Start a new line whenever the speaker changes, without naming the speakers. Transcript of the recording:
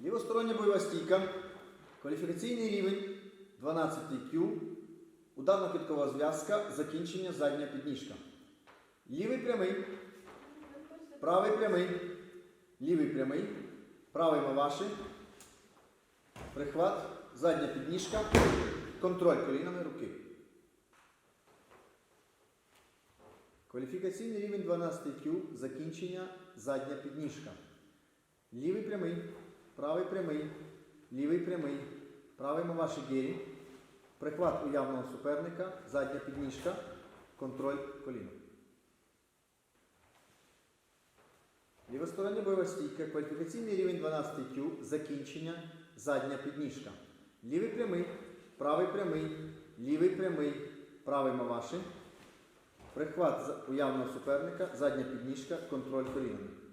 Лівостороння бойова стійка. Кваліфікаційний рівень 12 Q. Ударно-киткова зв'язка. Закінчення задня підніжка. Лівий прямий. Правий прямий. Лівий прямий. Правий маваши. Прихват. Задня підніжка. Контроль колінами руки. Кваліфікаційний рівень 12 Q. Закінчення задня підніжка. Лівий прямий, правий прямий, лівий прямий, правий маваші гірі, прихват уявного суперника, задня підніжка, контроль коліна. Лівостороння бойова стійка, кваліфікаційний рівень 12 Q, закінчення, задня підніжка. Лівий прямий, правий прямий, лівий прямий, правий маваши, прихват уявного суперника, задня підніжка, контроль колінами.